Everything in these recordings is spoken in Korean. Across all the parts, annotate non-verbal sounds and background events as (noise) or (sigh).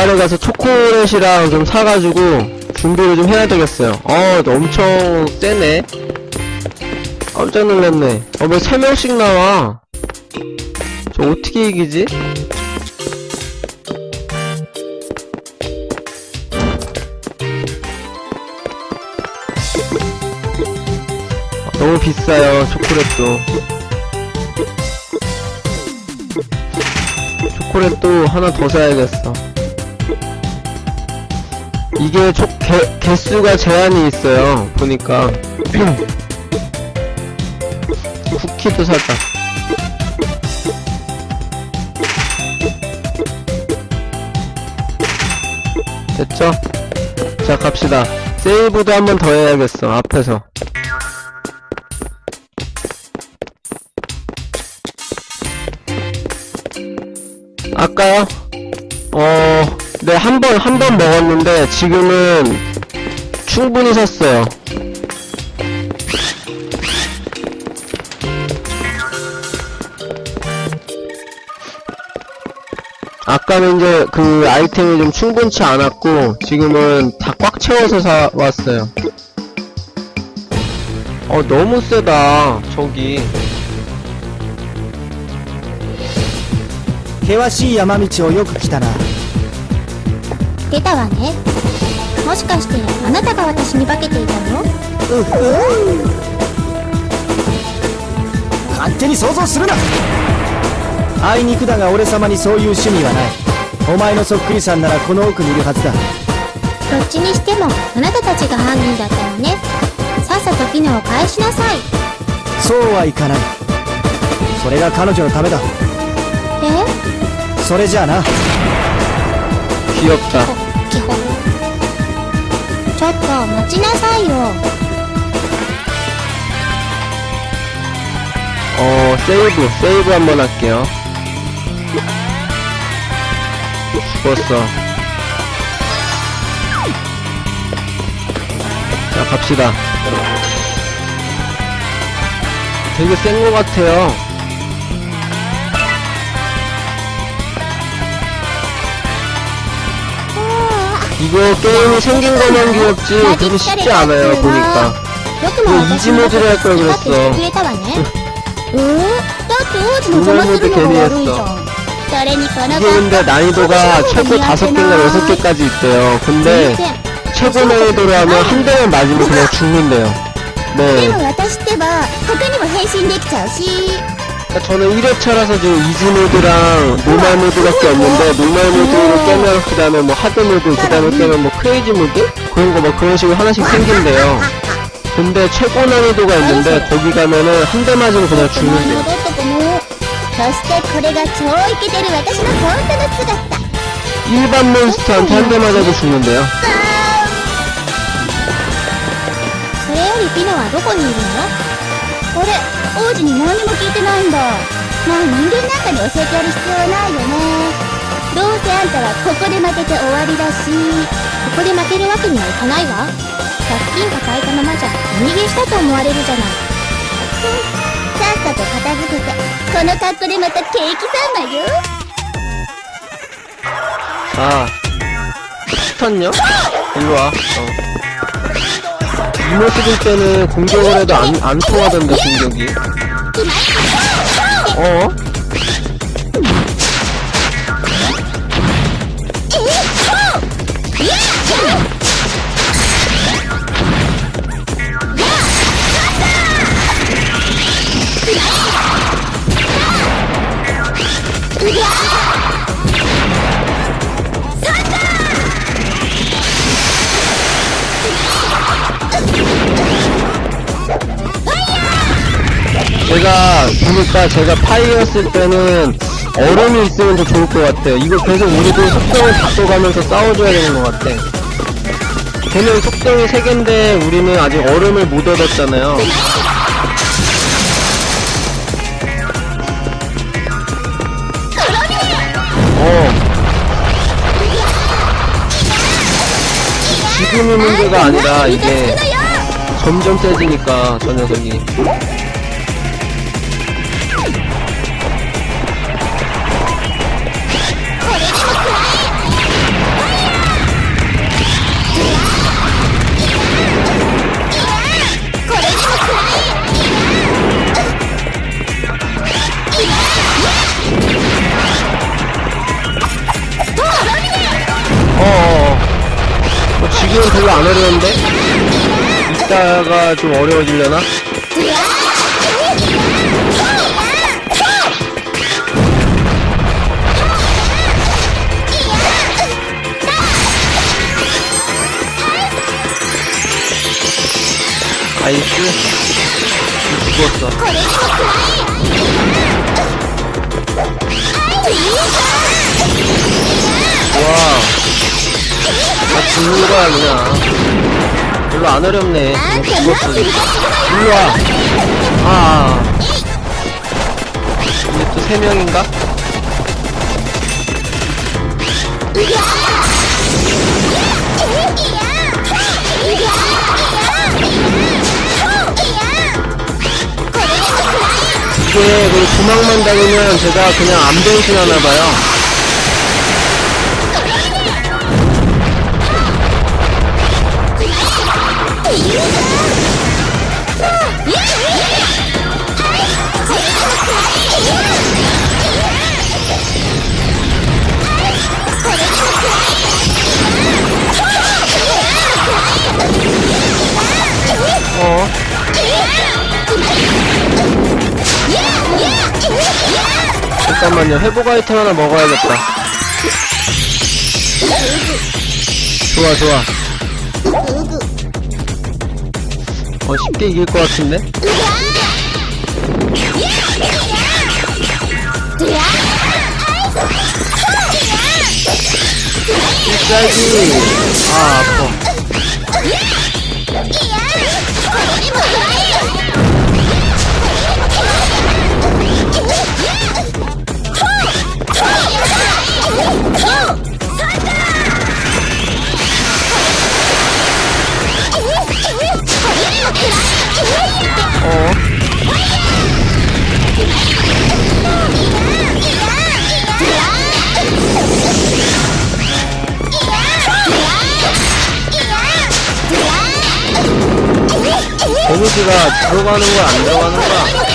마을에 가서 초콜릿이랑 좀 사가지고 준비를 좀 해야 되겠어요. 어, 엄청 세네. 깜짝 놀랐네. 어, 왜 3명씩 나와? 저 어떻게 이기지? 아, 너무 비싸요, 초콜릿도. 초콜릿도 하나 더 사야겠어. 이게 초, 개, 개수가 제한이 있어요. 보니까. (clears throat) 쿠키도 사자. 됐죠? 자, 갑시다. 세이브도 한 번 더 해야겠어, 앞에서. 아까요? 어, 네, 한 번, 한 번 먹었는데, 지금은 충분히 샀어요. 아까는 이제 그 아이템이 좀 충분치 않았고, 지금은 다 꽉 채워서 사왔어요. 어, 너무 세다, 저기. 険しい山道をよく来たな てたわね。もしかしてあなたが私に化けていたの？うふ勝手に想像するな。あいにくだが俺様にそういう趣味はない。お前のそっくりさんならこの奥にいるはずだ。どっちにしてもあなたたちが犯人だったのね。さっさと機能を返しなさい。そうはいかない。それが彼女のためだ。え？それじゃあな。ひよった基本ちょっと待ちなさいよ 어, 세이브, 세이브 한번 할게요. 죽었어. 자, 갑시다. 되게 센 것 같아요. 이거 게임이 생긴 거만 귀엽지 되게 쉽지 않아요 보니까. 뭐 이지 모드를 할 걸 그랬어. 노멀 (laughs) 모드 괜히 했어. 이게 근데 난이도가 최고 5개인가 6개까지 있대요. 근데 최고 난이도로 하면 한 대만 맞으면 그냥 죽는데요. 네. も私ってば他にも変身できちゃうし 그러니까 저는 1회차라서 지금 이지 모드랑 노말 모드밖에 없는데 노말 모드로 깨면 그 다음에 뭐 하드 모드 그 다음에 깨면 뭐 크레이지 모드? 그런 거 뭐 그런 식으로 하나씩 생긴대요. 근데 최고 난이도가 있는데 거기 가면은 한 대 맞으면 그냥 この戻 죽는데요. った子もそしてこれが超イケてる私の本当の姿 일반 몬스터한테 한 대 맞아도 죽는데요. それよりピノはどこにいるのこれ 王子に何にも聞いてないんだまあ人間なんかに教えてやる必要はないよねどうせあんたはここで負けて終わりだしここで負けるわけにはいかないわ借金抱えたままじゃ逃げしたと思われるじゃないふんさっさと片付けてこの格好でまたケーキ三昧よ 자, 스턴요? 일로 와. 어. 이 모습일 때는 공격을 해도 안, 안 통하던데, 공격이. 어? 제가 보니까 제가 파이였을 때는 얼음이 있으면 더 좋을 것 같아요. 이거 계속 우리도 속성을 바꿔가면서 싸워줘야 되는 것 같아. 걔는 속성이 3개인데 우리는 아직 얼음을 못 얻었잖아요. 어. 지금이 문제가 아니라 이게 점점 세지니까 저 녀석이. 이기면 별로 안 어려운데? 이따가 좀 어려워지려나? 아이스 죽었어 와, 나 죽는 거야 그냥 별로 안 어렵네. 그냥 죽었어 일로와. 아. 이게 또 3명인가? 이게 그 구멍만 닦으면 제가 그냥 안 변신하나봐요. 잠깐만요. 회복 아이템 하나 먹어야겠다. 좋아, 좋아. 어, 쉽게 이길 것 같은데? 필살기! 아, 아파. 데미지가 들어가는 거야, 안 들어가는 거야?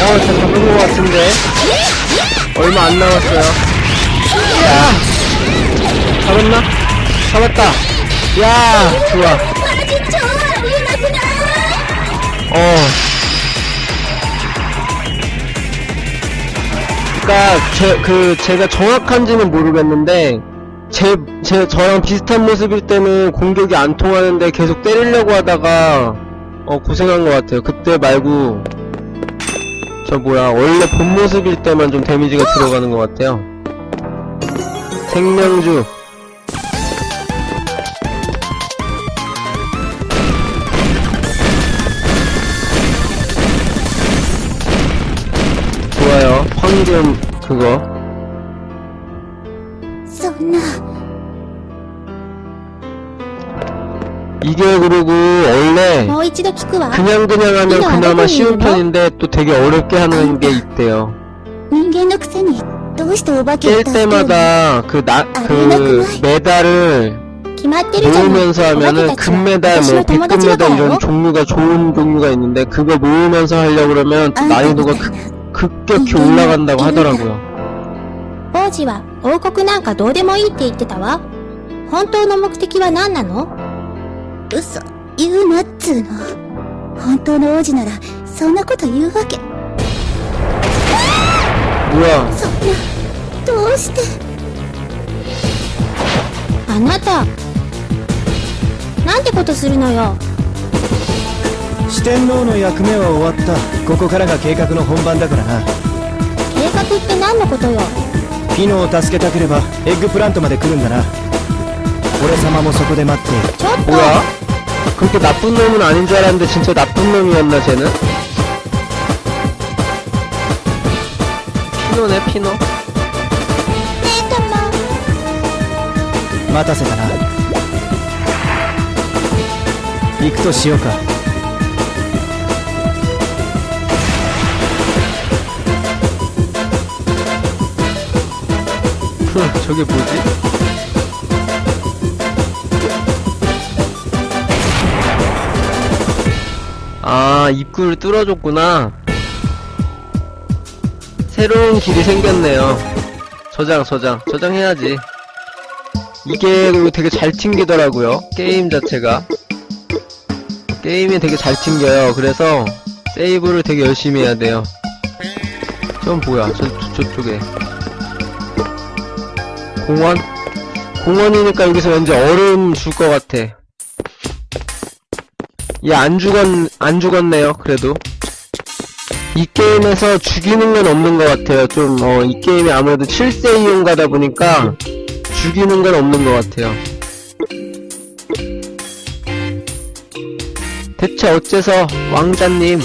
어, 저 잡은 것 같은데? 얼마 안 남았어요. 야! 잡았나? 잡았다! 야! 좋아. 어. 그니까, 제, 그, 제가 정확한지는 모르겠는데, 제, 제, 저랑 비슷한 모습일 때는 공격이 안 통하는데 계속 때리려고 하다가, 어, 고생한 것 같아요. 그때 말고, 저 뭐야, 원래 본 모습일 때만 좀 데미지가 들어가는 것 같아요. 생명주. 좋아요. 황금, 그거. 이게 그리고 원래 もう一度聞くわ 그냥 그냥 하면 이거 안 그나마 해보이는 쉬운 거? 편인데 또 되게 어렵게 하는 게 있대요. 人間のくせにどうしてお化けを 깰 助けるの 때마다 그 나, 그 메달을 決まってるじゃない 모으면서 お化 하면은 けたちは 금메달 私 뭐 の友達 백금메달 だから 이런 よ 종류가 좋은 종류가 있는데 그거 모으면서 하려고 그러면 또 あんたみ 난이도가 たい 급, な 급격히 음, 올라간다고 음, 하더라고요. 王子は王国なんかどうでもいいって言ってたわ本当の目的は何なの 嘘。言うなっつうの。本当の王子ならそんなこと言うわけ。うわ。そんな。どうして？あなた。なんてことするのよ。四天王の役目は終わった。ここからが計画の本番だからな。計画って何のことよ。ピノを助けたければエッグプラントまで来るんだな。俺様もそこで待って。ちょっと。 그렇게 나쁜 놈은 아닌 줄 알았는데 진짜 나쁜 놈이었나 쟤는? 피노네 피노 ねえたま待たせたな行くとしようか (laughs) 저게 뭐지? 아, 입구를 뚫어줬구나. 새로운 길이 생겼네요. 저장, 저장. 저장해야지. 이게 그리고 되게 잘 튕기더라고요. 게임 자체가. 게임이 되게 잘 튕겨요. 그래서 세이브를 되게 열심히 해야 돼요. 저건 뭐야? 저, 저, 저쪽에. 공원? 공원이니까 여기서 왠지 얼음 줄 것 같아. 얘안 죽었, 안 죽었네요, 그래도. 이 게임에서 죽이는 건 없는 것 같아요. 좀, 어, 이 게임이 아무래도 7세 이용가다 보니까 죽이는 건 없는 것 같아요. 대체 어째서 왕자님,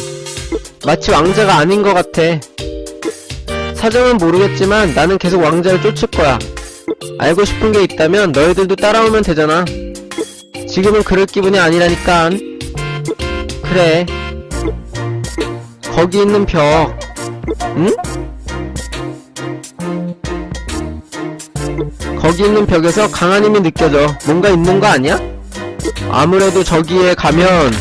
마치 왕자가 아닌 것 같아. 사정은 모르겠지만 나는 계속 왕자를 쫓을 거야. 알고 싶은 게 있다면 너희들도 따라오면 되잖아. 지금은 그럴 기분이 아니라니까. 그래. 거기 있는 벽. 응? 거기 있는 벽에서 강한 힘이 느껴져. 뭔가 있는 거 아니야? 아무래도 저기에 가면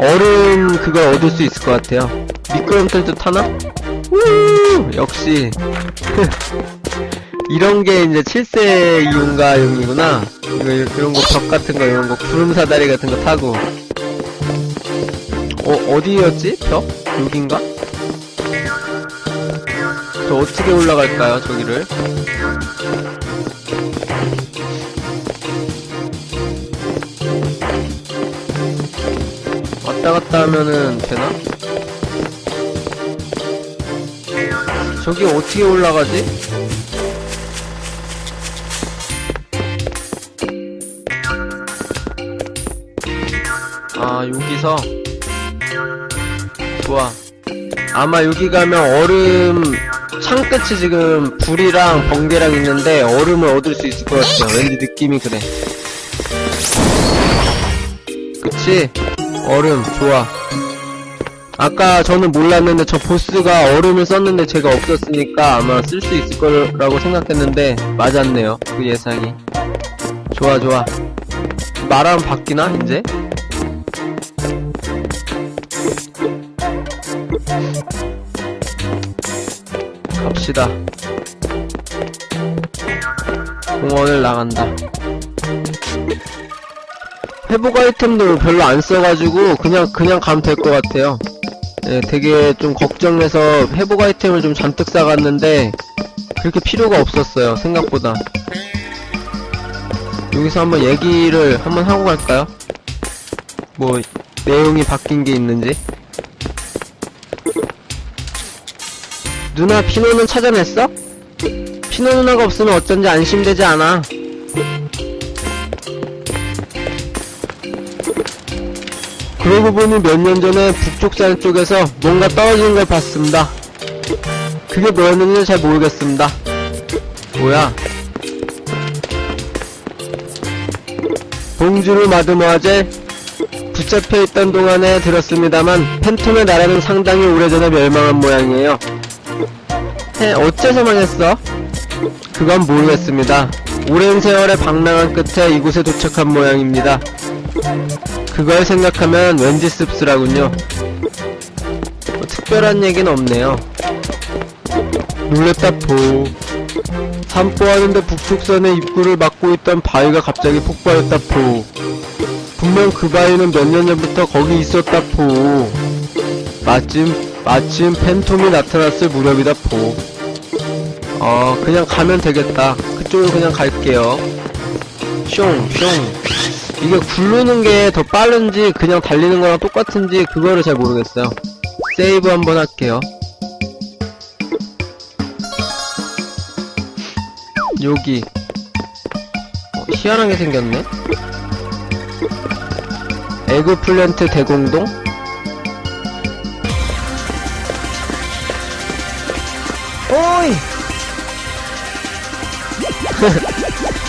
얼음 그걸 얻을 수 있을 것 같아요. 미끄럼틀도 타나? 우 역시 (laughs) 이런 게 이제 7세 이용가용이구나. 이런 거 벽 같은 거 이런 거 구름 사다리 같은 거 타고. 어 어디였지? 벽? 여긴가? 저 어떻게 올라갈까요? 저기를? 왔다 갔다 하면은 되나? 저기 어떻게 올라가지? 아 여기서 좋아. 아마 여기 가면 얼음 창끝이 지금 불이랑 번개랑 있는데 얼음을 얻을 수 있을 것 같아요 왠지 느낌이 그래. 그치? 얼음 좋아. 아까 저는 몰랐는데 저 보스가 얼음을 썼는데 제가 없었으니까 아마 쓸 수 있을 거라고 생각했는데 맞았네요. 그 예상이. 좋아 좋아. 말하면 바뀌나 이제? 갑시다. 공원을 나간다. 회복 아이템도 별로 안 써가지고 그냥 그냥 가면 될 것 같아요. 예, 되게 좀 걱정해서 회복 아이템을 좀 잔뜩 싸갔는데 그렇게 필요가 없었어요 생각보다. 여기서 한번 얘기를 한번 하고 갈까요? 뭐 내용이 바뀐 게 있는지 누나 피노는 찾아냈어? 피노 누나가 없으면 어쩐지 안심되지 않아 그러고 보니 몇 년 전에 북쪽 산 쪽에서 뭔가 떨어지는 걸 봤습니다. 그게 뭐였는지 잘 모르겠습니다. 뭐야? 봉주르 마드모아젤 붙잡혀 있던 동안에 들었습니다만 팬텀의 나라는 상당히 오래전에 멸망한 모양이에요. 해 어째서 망했어? 그건 모르겠습니다. 오랜 세월의 방랑한 끝에 이곳에 도착한 모양입니다. 그걸 생각하면 왠지 씁쓸하군요. 뭐 특별한 얘기는 없네요. 놀랬다 포. 산보하는데 북쪽선의 입구를 막고 있던 바위가 갑자기 폭발했다 포. 분명 그 바위는 몇 년 전부터 거기 있었다 포. 마침 마침 팬톰이 나타났을 무렵이다 포. 어 그냥 가면 되겠다. 그쪽으로 그냥 갈게요. 숑 숑. 이게 굴르는 게 더 빠른지 그냥 달리는 거랑 똑같은지 그거를 잘 모르겠어요. 세이브 한번 할게요. 여기 어, 희한하게 생겼네. 에그플랜트 대공동? おい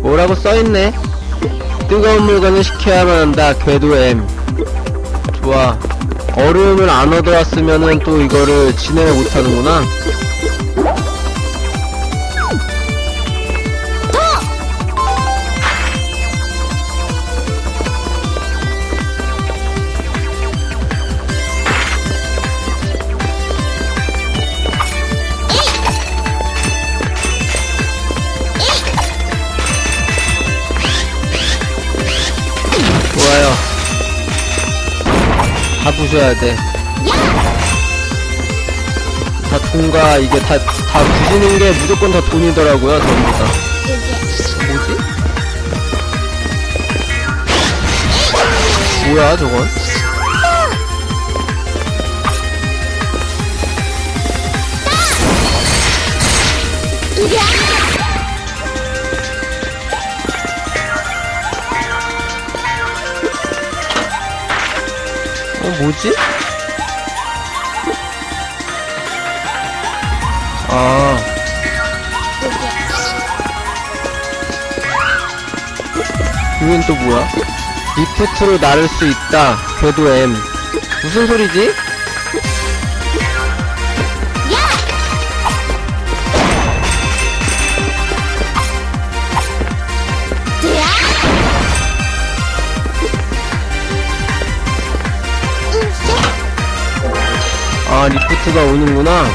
뭐라고 써있네? 뜨거운 물건을 식혀야만 한다 궤도 M. 좋아. 얼음을 안 얻어왔으면은 또 이거를 진행을 못하는구나 부셔야 돼다 통과 이게 다, 다 부시는 게 무조건 다 돈이더라고요 전부 다 뭐지? 뭐야 저건? 뭐지? 아 이건 또 뭐야? 리프트로 나를 수 있다 궤도 M 무슨 소리지? 아, 리프트가 오는구나.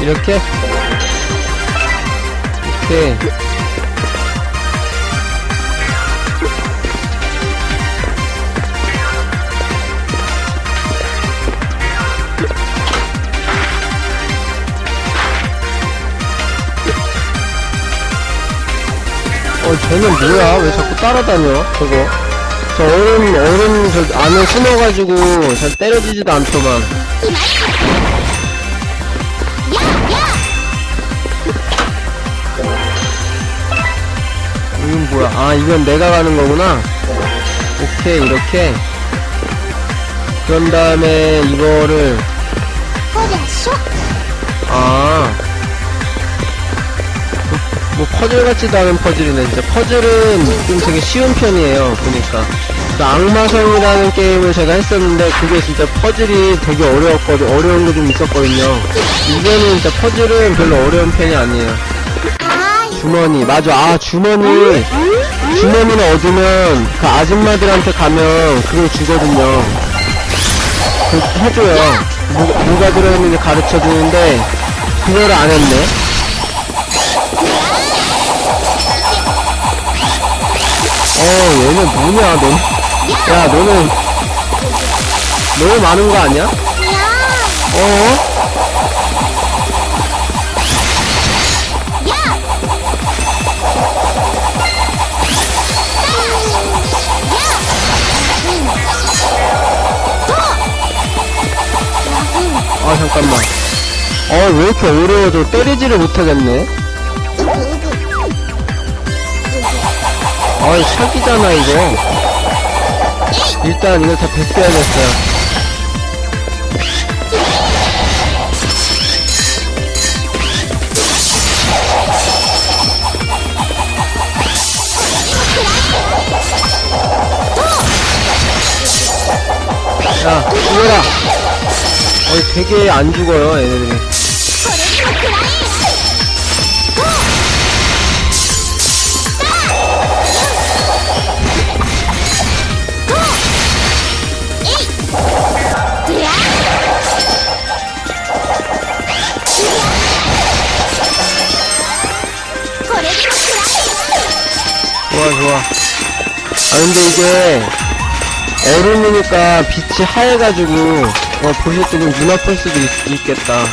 이렇게? 이렇게. 쟤는 뭐야? 왜 자꾸 따라다녀? 저거. 저 얼음 얼음 저 안에 숨어가지고 잘 때려지지도 않더만. 이건 뭐야? 아 이건 내가 가는 거구나. 오케이 이렇게. 그런 다음에 이거를. 아. 뭐, 뭐 퍼즐 같지도 않은 퍼즐이네, 진짜. 퍼즐은 좀 되게 쉬운 편이에요, 보니까. 그 악마성이라는 게임을 제가 했었는데, 그게 진짜 퍼즐이 되게 어려웠거든, 어려운 게 좀 있었거든요. 이거는 진짜 퍼즐은 별로 어려운 편이 아니에요. 주머니, 맞아, 아, 주머니. 주머니를 얻으면 그 아줌마들한테 가면 그걸 주거든요. 그 해줘요. 뭐, 뭐가 들어있는지 가르쳐 주는데 그거를 안 했네. 어 얘는 뭐냐 너는 야 너는 너무 많은 거 아니야? 어? 아 잠깐만 어 왜 이렇게 어려워져 때리지를 못하겠네 아이 사기잖아 이거. 일단 이거 다 뱉어야겠어요. 야 죽어라. 어이 되게 안 죽어요 얘네들이 좋아. 아 근데 이게 얼음이니까 빛이 하얘가지고 어 보실 때는 눈 아플 수도 있, 겠다.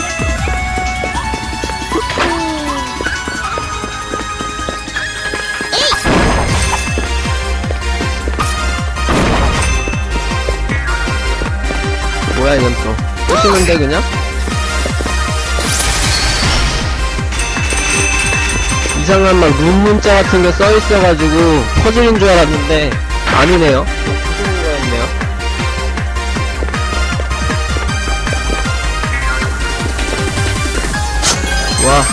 뭐야 이건 또. 꼬시는데 그냥? 이상한 막 눈문자 같은 게 써 있어가지고 퍼즐인 줄 알았는데 아니네요. 부시는 거였네요. 와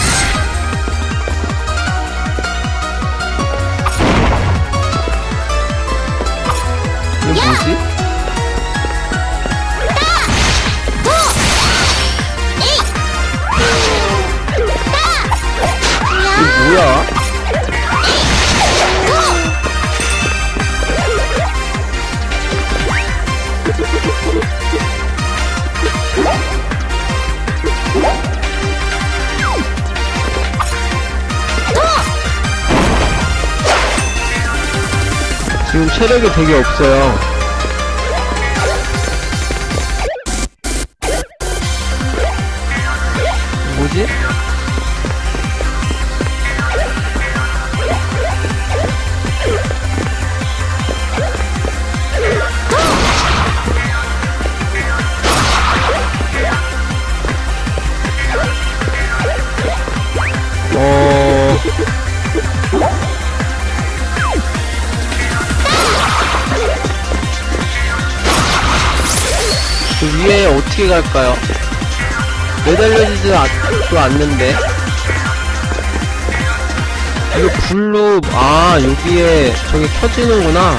체력이 되게 없어요. 위에 어떻게 갈까요? 매달려지지도 않- 않는데? 이거 블루 아 여기에 저기 켜지는구나.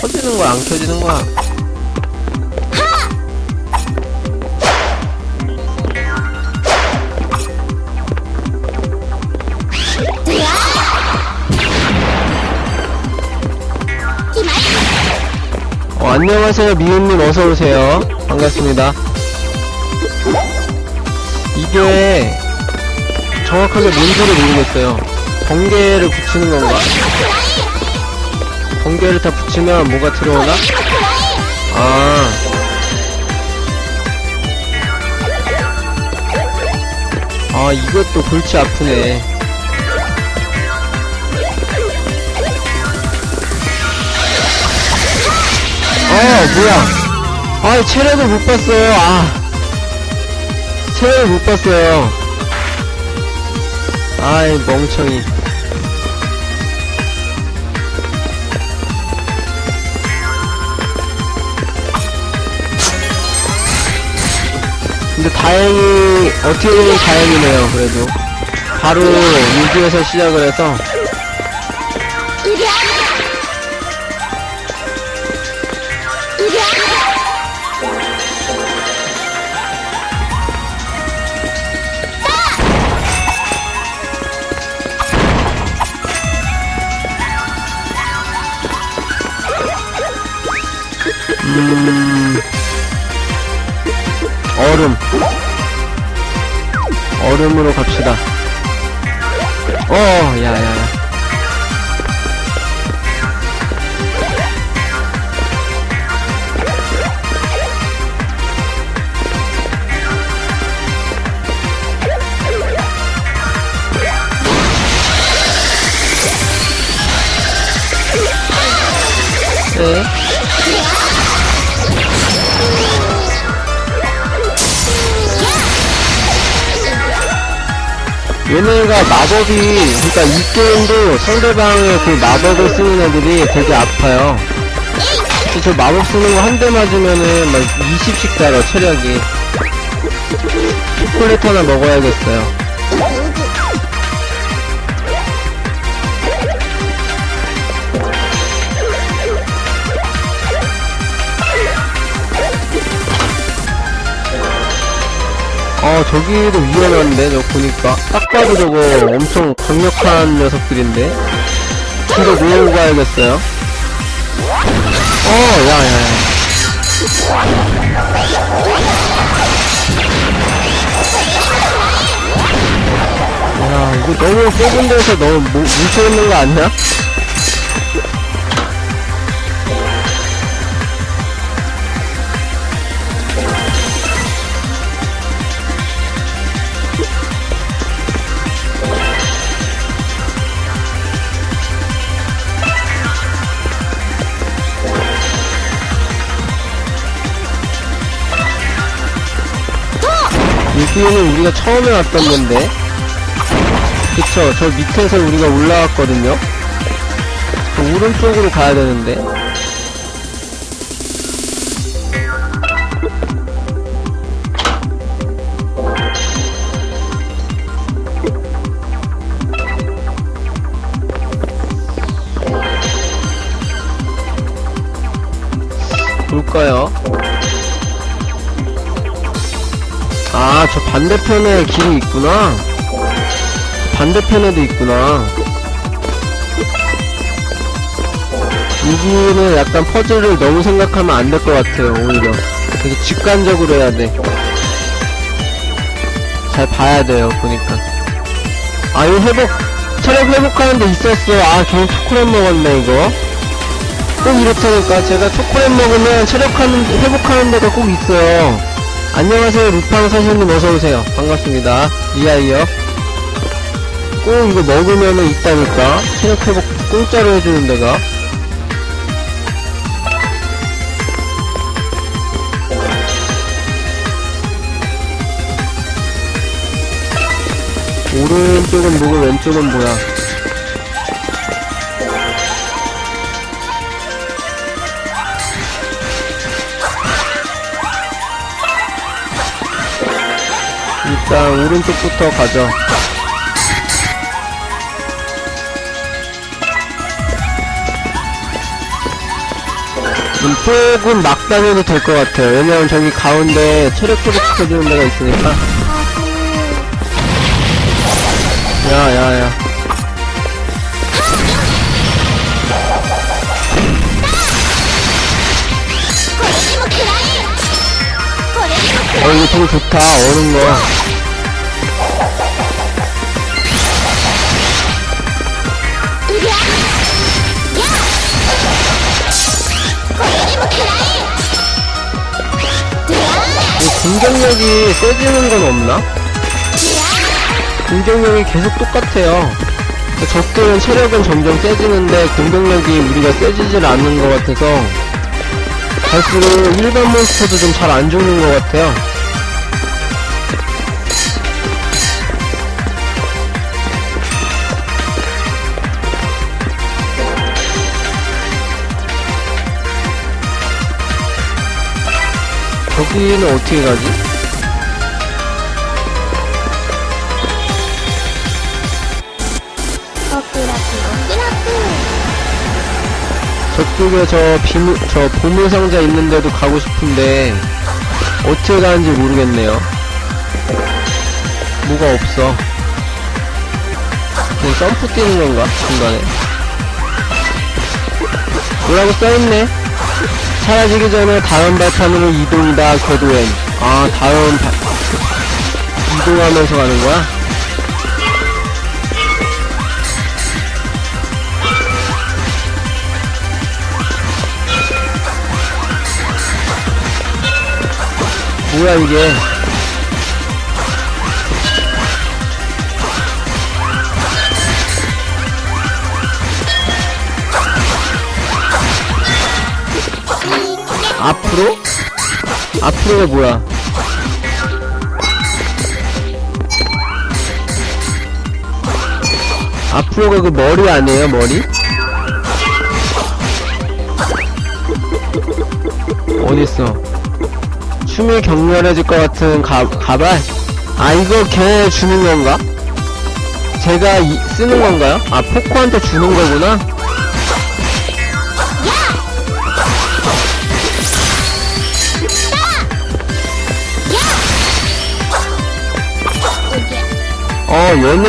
켜지는 거야 안 켜지는 거야 어, 안녕하세요 미은님 어서오세요 반갑습니다 이게 정확하게 뭔지를 모르겠어요 번개를 붙이는 건가? 번개를 다 붙이면 뭐가 들어오나? 아 아, 이것도 골치 아프네. 뭐야. 아, 체력을 못 봤어요. 아. 체력을 못 봤어요. 아이, 멍청이. 근데 다행히, 어떻게 보면 다행이네요, 그래도. 바로 유지에서 시작을 해서. 음, 얼음. 얼음으로 갑시다. 어, 야, 야, 야. 네. 얘네가 마법이, 그러니까 이 게임도 상대방의 그 마법을 쓰는 애들이 되게 아파요. 저 마법 쓰는 거 한 대 맞으면은 막 20씩 달아, 체력이. 초콜릿 하나 먹어야겠어요. 어, 저기도 위험한데, 저 보니까. 딱 봐도 저거 엄청 강력한 녀석들인데. 뒤로 모으고 가야겠어요. 어, 야, 야, 야. 야, 이거 너무 좁은 데서 너무 뭉- 뭉쳐있는 거 아니야? 여기는 우리가 처음에 왔던 건데. 그쵸, 저 밑에서 우리가 올라왔거든요. 저 오른쪽으로 가야 되는데. 볼까요? 아, 저 반대편에 길이 있구나. 반대편에도 있구나. 여기는 약간 퍼즐을 너무 생각하면 안 될 것 같아요, 오히려. 되게 직관적으로 해야 돼. 잘 봐야 돼요, 보니까. 아, 이거 회복, 체력 회복하는 데 있었어. 아, 괜히 초콜릿 먹었네, 이거. 꼭 이렇다니까. 제가 초콜릿 먹으면 체력하는, 회복하는 데가 꼭 있어요. 안녕하세요, 루팡 사장님 어서오세요. 반갑습니다. 리아이요. 꼭 이거 먹으면은 있다니까. 체력 회복 공짜로 해주는 데가. 오른쪽은 뭐고 왼쪽은 뭐야? 일단 오른쪽부터 가죠. 음, 조금 막 다녀도 될 것 같아요. 왜냐면 저기 가운데 체력 회복시켜주는 데가 있으니까. 야, 야, 야. 어, 이거 되게 좋다. 어른 거. 공격력이 세지는 건 없나? 공격력이 계속 똑같아요. 적들은 체력은 점점 세지는데 공격력이 우리가 세지질 않는 것 같아서 갈수록 일반 몬스터도 좀 잘 안 죽는 것 같아요. 거기는 어떻게 가지? 저쪽에 저 비무, 저 보물상자 있는데도 가고 싶은데, 어떻게 가는지 모르겠네요. 뭐가 없어. 그냥 점프 뛰는 건가? 중간에. 뭐라고 써있네? 사라지기 전에 다음 발판으로 이동이다, 궤도엔. 아, 다음 발, 이동하면서 가는 거야? 뭐야, 이게. 앞으로? 앞으로가 뭐야? 앞으로가 그 머리 아니에요, 머리? 어딨어? 춤이 격렬해질 것 같은 가, 가발? 아, 이거 걔 주는 건가? 제가 이- 쓰는 건가요? 아, 포코한테 주는 거구나? 어, 얘는